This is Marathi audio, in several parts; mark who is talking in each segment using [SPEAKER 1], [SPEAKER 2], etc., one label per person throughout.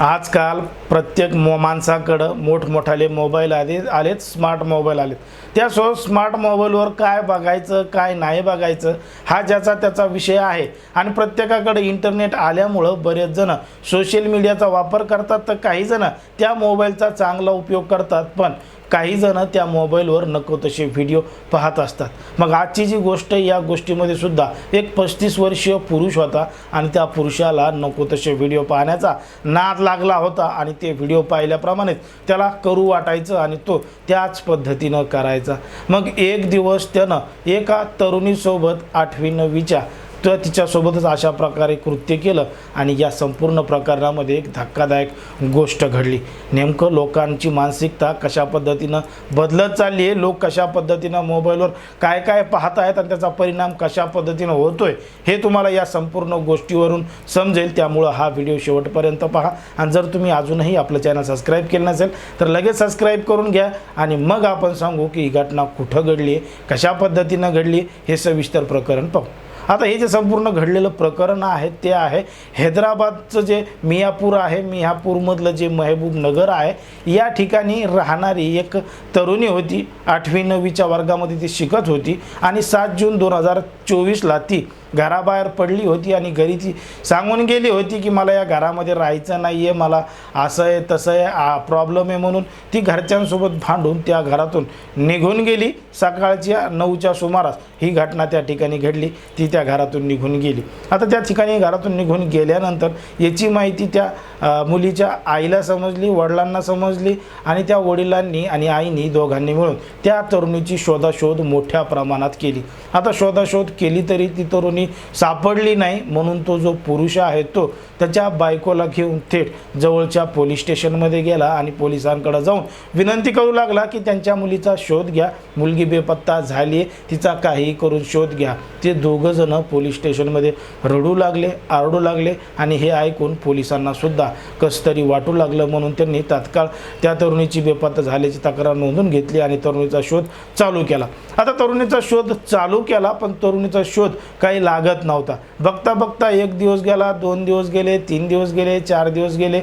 [SPEAKER 1] आजकाल प्रत्येक मो माणसाकडं मोठमोठाले मोबाईल आले आलेत स्मार्ट मोबाईल आलेत. त्यासोबत स्मार्ट मोबाईलवर काय बघायचं काय नाही बघायचं हा ज्याचा त्याचा विषय आहे. आणि प्रत्येकाकडे इंटरनेट आल्यामुळं बरेच जणं सोशल मीडियाचा वापर करतात तर काही जणं त्या मोबाईलचा चांगला उपयोग करतात. पण काही जण त्या मोबाईलवर नको तसे व्हिडिओ पाहत असतात. मग आजची जी गोष्ट आहे, या गोष्टीमध्ये सुद्धा एक पस्तीस वर्षीय पुरुष होता आणि त्या पुरुषाला नको तसे व्हिडिओ पाहण्याचा नाद लागला होता आणि ते व्हिडिओ पाहिल्याप्रमाणेच त्याला करू वाटायचं आणि तो त्याच पद्धतीनं करायचा. मग एक दिवस त्यानं एका तरुणीसोबत आठवी नववीच्या तर तिच्यासोबतच अशा प्रकारे कृत्य केलं आणि या संपूर्ण प्रकरणामध्ये एक धक्कादायक गोष्ट घडली. नेमकं लोकांची मानसिकता कशा पद्धतीनं बदलत चालली आहे लोक कशा पद्धतीनं मोबाईलवर काय काय पाहत आहेत आणि त्याचा परिणाम कशा पद्धतीनं होतोय हे तुम्हाला या संपूर्ण गोष्टीवरून समजेल. त्यामुळं हा व्हिडिओ शेवटपर्यंत पहा. आणि जर तुम्ही अजूनही आपलं चॅनल सबस्क्राईब केलं नसेल तर लगेच सबस्क्राईब करून घ्या आणि मग आपण सांगू की ही घटना कुठं घडली आहे कशा पद्धतीनं घडली हे सविस्तर प्रकरण पाहू. आता हे जे संपूर्ण घडलेलं प्रकरण आहे ते आहे हैदराबादचं जे मियापूर आहे मियापूरमधलं जे महबूब नगर आहे या ठिकाणी राहणारी एक तरुणी होती आठवी नववीच्या वर्गामध्ये ती शिकत होती आणि सात जून दोन हजार चोवीसला ती घराबाहेर पडली होती आणि घरी ती सांगून गेली होती की मला या घरामध्ये राहायचं नाही आहे मला असं आहे तसं आहे आ प्रॉब्लेम आहे म्हणून ती घरच्यांसोबत भांडून त्या घरातून निघून गेली. सकाळच्या नऊच्या सुमारास ही घटना त्या ठिकाणी घडली ती त्या घरातून निघून गेली. आता त्या ठिकाणी घरातून निघून गेल्यानंतर याची माहिती त्या मुलीच्या आईला समजली वडिलांना समजली आणि त्या वडिलांनी आणि आईनी दोघांनी मिळून त्या तरुणीची शोधाशोध मोठ्या प्रमाणात केली. आता शोधाशोध केली तरी ती तरुणी सापडली नाही म्हणून तो जो पुरुष आहे तो त्याच्या बायकोला घेऊन थेट जवळच्या पोलीस स्टेशनमध्ये गेला आणि पोलिसांकडे जाऊन विनंती करू लागला की त्यांच्या मुलीचा शोध घ्या मुलगी बेपत्ता झाली आहे तिचा काहीही करून शोध घ्या. ते दोघंजणं पोलीस स्टेशनमध्ये रडू लागले आरडू लागले आणि हे ऐकून पोलिसांनासुद्धा कसं कस तरी वाटू लागलं म्हणून त्यांनी तात्काळ त्या तरुणीची बेपत्ता झाल्याची तक्रार नोंदून घेतली आणि तरुणीचा शोध चालू केला. आता तरुणीचा शोध चालू केला पण तरुणीचा शोध काही लागत नव्हता. बघता बघता एक दिवस गेला दोन दिवस गेले तीन दिवस गेले चार दिवस गेले.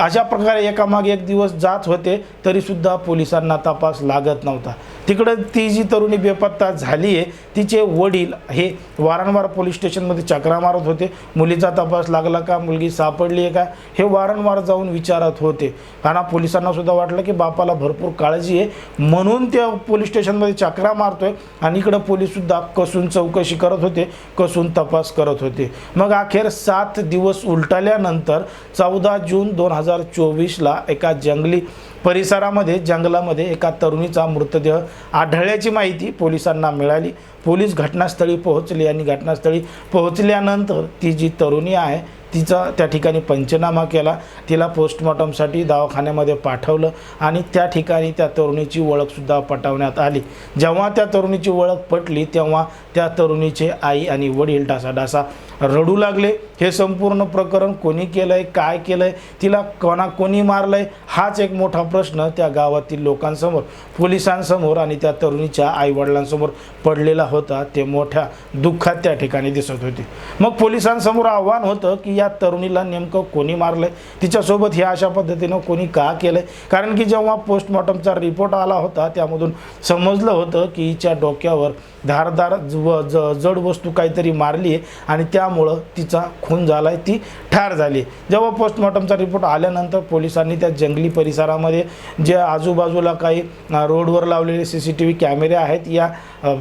[SPEAKER 1] अशा प्रकारे एकामागे एक दिवस जात होते तरीसुद्धा पोलिसांना तपास लागत नव्हता. तिकडं ती जी तरुणी बेपत्ता झाली आहे तिचे वडील हे वारंवार पोलीस स्टेशनमध्ये चक्रा मारत होते. मुलीचा तपास लागला का? मुलगी सापडली आहे का? हे वारंवार जाऊन विचारत होते. आणि पोलिसांनासुद्धा वाटलं की बापाला भरपूर काळजी आहे म्हणून त्या पोलीस स्टेशनमध्ये चक्रा मारतोय आणि इकडं पोलीससुद्धा कसून चौकशी करत होते कसून तपास करत होते. मग अखेर सात दिवस उलटल्यानंतर चौदा जून दोन हजार हजार चोवीसला एका जंगली परिसरामध्ये जंगलामध्ये एका तरुणीचा मृतदेह आढळल्याची माहिती पोलिसांना मिळाली. पोलीस घटनास्थळी पोहोचले आणि घटनास्थळी पोहोचल्यानंतर ती जी तरुणी आहे तिचा त्या ठिकाणी पंचनामा केला. तिला पोस्टमॉर्टमसाठी दवाखान्यामध्ये पाठवलं आणि त्या ठिकाणी त्या तरुणीची ओळखसुद्धा पटवण्यात आली. जेव्हा त्या तरुणीची ओळख पटली तेव्हा त्या तरुणीचे आई आणि वडील डासाडासा रडू लागले. हे संपूर्ण प्रकरण कोणी केलं आहे काय केलं आहे तिला कोणा कोणी मारलं आहे हाच एक मोठा प्रश्न त्या गावातील लोकांसमोर पोलिसांसमोर आणि त्या तरुणीच्या आईवडिलांसमोर पडलेला होता. ते मोठ्या दुःखात त्या ठिकाणी दिसत होते. मग पोलिसांसमोर आव्हान होतं की या तरुणीला नेमकं कोणी मारलं आहे तिच्यासोबत हे अशा पद्धतीनं कोणी का केलं आहे कारण की जेव्हा पोस्टमॉर्टमचा रिपोर्ट आला होता त्यामधून समजलं होतं की हिच्या डोक्यावर धारदार ज ज जड वस्तू काहीतरी मारली आहे आणि त्या त्यामुळं तिचा खून झाला आहे ती ठार झाली. जेव्हा पोस्टमॉर्टमचा रिपोर्ट आल्यानंतर पोलिसांनी त्या जंगली परिसरामध्ये जे आजूबाजूला काही रोडवर लावलेले सी सी टी व्ही कॅमेरे आहेत या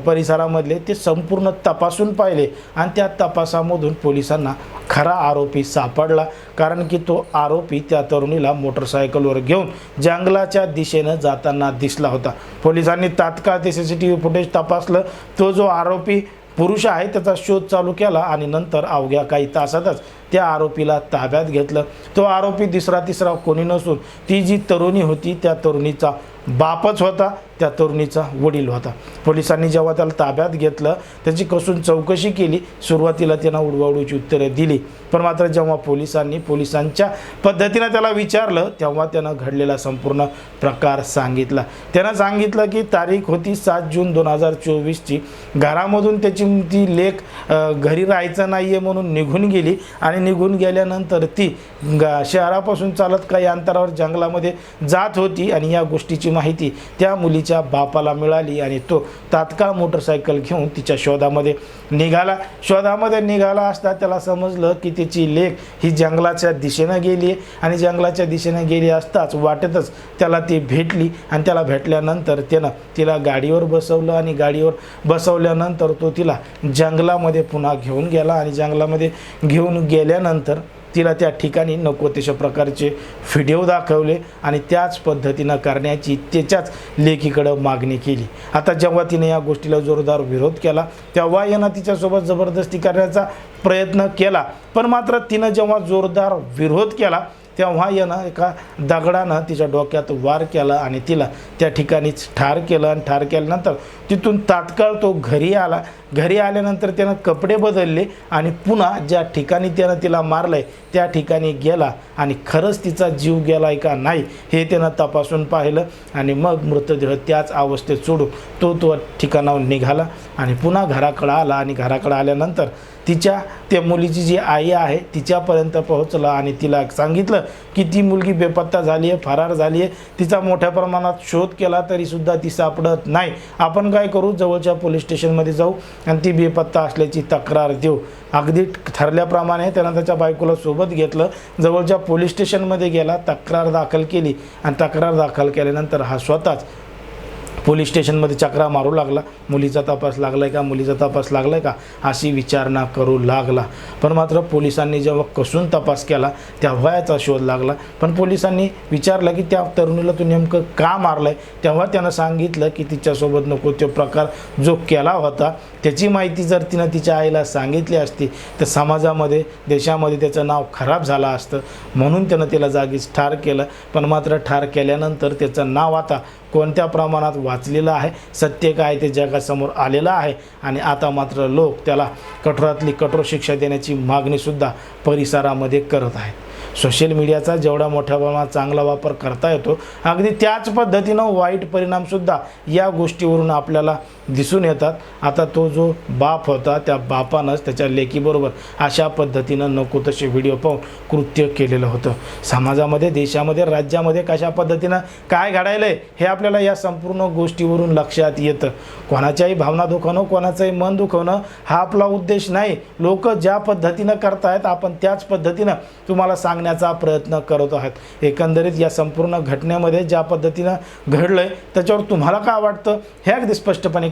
[SPEAKER 1] परिसरामधले ते संपूर्ण तपासून पाहिले आणि त्या तपासामधून पोलिसांना खरा आरोपी सापडला. कारण की तो आरोपी त्या तरुणीला मोटरसायकलवर घेऊन जंगलाच्या दिशेनं जाताना दिसला होता. पोलिसांनी तात्काळ ते C C T V footage तपासलं. तो जो आरोपी पुरुष आहे त्याचा शोध चालू केला आणि नंतर अवघ्या काही तासातच त्या आरोपीला ताब्यात घेतलं. तो आरोपी तिसरा तिसरा कोणी नसून ती जी तरुणी होती त्या तरुणीचा बापच होता. त्या तरुणीचा वडील होता. पोलिसांनी जेव्हा त्याला ताब्यात घेतलं त्याची कसून चौकशी केली सुरुवातीला त्यांना उडवाउडीची उत्तरं दिली. पण मात्र जेव्हा पोलिसांनी पोलिसांच्या पद्धतीनं त्याला विचारलं तेव्हा त्यानं घडलेला संपूर्ण प्रकार सांगितला. त्यानं सांगितलं की तारीख होती सात जून दोन हजार चोवीसची. घरामधून त्याची ती लेख घरी राहायचं नाही आहे म्हणून निघून गेली आणि निघून गेल्यानंतर ती शहरापासून चालत काही अंतरावर जंगलामध्ये जात होती आणि या गोष्टीची माहिती त्या मुली मुलीच्या बापाला मिळाली आणि तो तात्काळ मोटरसायकल घेऊन तिच्या शोधामध्ये निघाला. शोधामध्ये निघाला असता त्याला समजलं की तिची लेख ही जंगलाच्या दिशेनं गेली आहे आणि जंगलाच्या दिशेनं गेली असताच वाटेतच त्याला ती भेटली आणि त्याला भेटल्यानंतर त्यानं तिला गाडीवर बसवलं आणि गाडीवर बसवल्यानंतर तो तिला जंगलामध्ये पुन्हा घेऊन गेला आणि जंगलामध्ये घेऊन गेल्यानंतर तिला त्या ठिकाणी नको तशा प्रकारचे व्हिडिओ दाखवले आणि त्याच पद्धतीनं करण्याची त्याच्याच लेखीकडं मागणी केली. आता जेव्हा तिने या गोष्टीला जोरदार विरोध केला तेव्हा यानं तिच्यासोबत जबरदस्ती करण्याचा प्रयत्न केला. पण मात्र तिनं जेव्हा जोरदार विरोध केला तेव्हा यानं एका दगडानं तिच्या डोक्यात वार केला आणि तिला त्या ठिकाणीच ठार केलं आणि ठार केल्यानंतर तिथून तात्काळ तो घरी आला. घरी आल्यानंतर त्यानं कपडे बदलले आणि पुन्हा ज्या ठिकाणी त्यानं तिला मारलं आहे त्या ठिकाणी गेला आणि खरंच तिचा जीव गेला आहे का नाही हे त्यानं तपासून पाहिलं आणि मग मृतदेह त्याच अवस्थेत सोडून तो तो ठिकाणावर निघाला आणि पुन्हा घराकडं आला आणि घराकडं आल्यानंतर तिच्या त्या मुलीची जी आई आहे तिच्यापर्यंत पोहोचला आणि तिला सांगितलं की ती मुलगी बेपत्ता झाली आहे फरार झाली आहे. तिचा मोठ्या प्रमाणात शोध केला तरीसुद्धा ती सापडत नाही. आपण काय करू? जवळच्या पोलीस स्टेशनमध्ये जाऊ आणि ती बेपत्ता असल्याची तक्रार देऊ. अगदी ठरल्याप्रमाणे त्यानं त्याच्या बायकोला सोबत घेतलं. जवळच्या पोलीस स्टेशनमध्ये गेला तक्रार दाखल केली आणि तक्रार दाखल केल्यानंतर हा स्वतःच पोलीस स्टेशनमध्ये चक्रा मारू लागला. मुलीचा तपास लागलाय का? मुलीचा तपास लागलाय का? अशी विचारणा करू लागला. पण मात्र पोलिसांनी जेव्हा कसून तपास केला तेव्हा याचा शोध लागला. पण पोलिसांनी विचारलं की त्या तरुणीला तू नेमकं का मारलंय? तेव्हा त्यानं सांगितलं की तिच्यासोबत नको तो प्रकार जो केला होता त्याची माहिती जर तिनं तिच्या आईला सांगितली असती तर समाजामध्ये देशामध्ये त्याचं नाव खराब झालं असतं. म्हणून त्यानं तिला जागीच ठार केलं. पण मात्र ठार केल्यानंतर त्याचं नाव आता कोणत्या प्रमाणात वाचलेलं आहे. सत्य काय ते जगासमोर आलेलं आहे. आणि आता मात्र लोक त्याला कठोरातली कठोर शिक्षा देण्याची मागणीसुद्धा परिसरामध्ये करत आहेत. सोशल मीडियाचा जेवढा मोठ्या प्रमाणात चांगला वापर करता येतो अगदी त्याच पद्धतीनं वाईट परिणामसुद्धा या गोष्टीवरून आपल्याला दिसून येतात. आता तो जो बाप होता त्या बापानंच त्याच्या लेकीबरोबर अशा पद्धतीनं नको तसे व्हिडिओ पाहून कृत्य केलेलं होतं. समाजामध्ये देशामध्ये राज्यामध्ये कशा पद्धतीनं काय घडायलं आहे हे आपल्याला या संपूर्ण गोष्टीवरून लक्षात येतं. कोणाच्याही भावना दुखवणं कोणाचंही मन दुखवणं हा आपला उद्देश नाही. लोक ज्या पद्धतीनं करतायत आपण त्याच पद्धतीनं तुम्हाला सांगण्याचा प्रयत्न करत आहात. एकंदरीत या संपूर्ण घटनेमध्ये ज्या पद्धतीनं घडलं आहे त्याच्यावर तुम्हाला काय वाटतं हे अगदी स्पष्टपणे